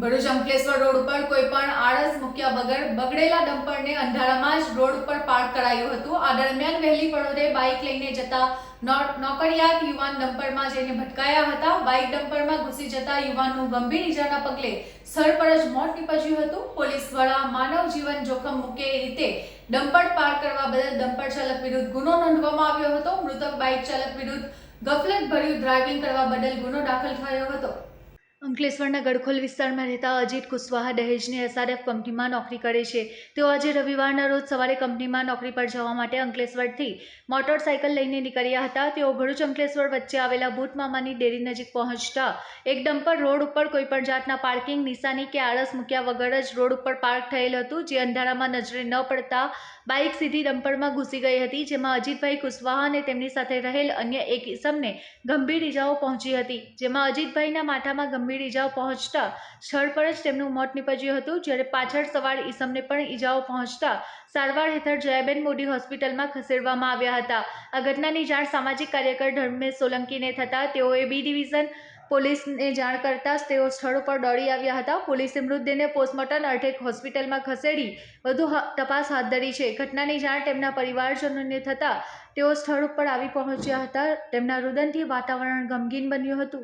Bharuch Ankleshwar road ઉપર કોઈ પણ આળસ મૂક્યા વગર બગડેલા ડમ્પરને અંધારામાં જ રોડ ઉપર પાર્ક કરાયું હતું. આ દરમિયાન વહેલી પડોરે બાઇક લઈને જતા નોકરિયાત યુવાન ડમ્પરમાં જઈને ભટકાયા હતા. બાઇક ડમ્પરમાં ઘૂસી જતા યુવાનનું ગંભીર ઈજાના પગલે સ્થળ પર જ મોત નીપજ્યું હતું. પોલીસ દ્વારા માનવ જીવન જોખમ મૂકે એ રીતે ડમ્પર પાર્ક કરવા બદલ ડમ્પર ચાલક વિરુદ્ધ ગુનો નોંધવામાં આવ્યો હતો. મૃતક બાઇક ચાલક વિરુદ્ધ ગફલત ભર્યું ડ્રાઇવિંગ કરવા બદલ ગુનો દાખલ થયો હતો. અંકલેશ્વરના ગડખોલ વિસ્તારમાં રહેતા અજીત કુશવાહા દહેજની એસઆરએફ કંપનીમાં નોકરી કરે છે. તેઓ આજે રવિવારના રોજ સવારે કંપનીમાં નોકરી પર જવા માટે અંકલેશ્વરથી મોટરસાયકલ લઈને નીકળ્યા હતા. તેઓ ભરૂચ અંકલેશ્વર વચ્ચે આવેલા ભૂતમામાની ડેરી નજીક પહોંચતા એક ડમ્પર રોડ ઉપર કોઈપણ જાતના પાર્કિંગ, નિશાની કે આળસ મૂક્યા વગર જ રોડ ઉપર પાર્ક થયેલ હતું, જે અંધારામાં નજરે ન પડતા બાઇક સીધી ડમ્પરમાં ઘૂસી ગઈ હતી, જેમાં અજીતભાઈ કુશવાહા અને તેમની સાથે રહેલ અન્ય એક ઇસમને ગંભીર ઇજાઓ પહોંચી હતી, જેમાં અજીતભાઈના માથામાં ગંભીર ઇજાઓ પહોંચતા સ્થળ પર જ તેમનું મોત નીપજ્યું હતું. જ્યારે પાછળ સવાર ઈસમને પણ ઇજાઓ પહોંચતા સારવાર હેઠળ જયાબેન મોદી હોસ્પિટલમાં ખસેડવામાં આવ્યા હતા. આ ઘટનાની જાણ સામાજિક કાર્યકર ધર્મેશ સોલંકીને થતાં તેઓએ બી ડિવિઝન પોલીસને જાણ કરતાં તેઓ સ્થળ ઉપર દોડી આવ્યા હતા. પોલીસે મૃતદેહને પોસ્ટમોર્ટમ અર્થે હોસ્પિટલમાં ખસેડી વધુ તપાસ હાથ ધરી છે. ઘટનાની જાણ તેમના પરિવારજનોને થતાં તેઓ સ્થળ ઉપર આવી પહોંચ્યા હતા. તેમના રુદનથી વાતાવરણ ગમગીન બન્યું હતું.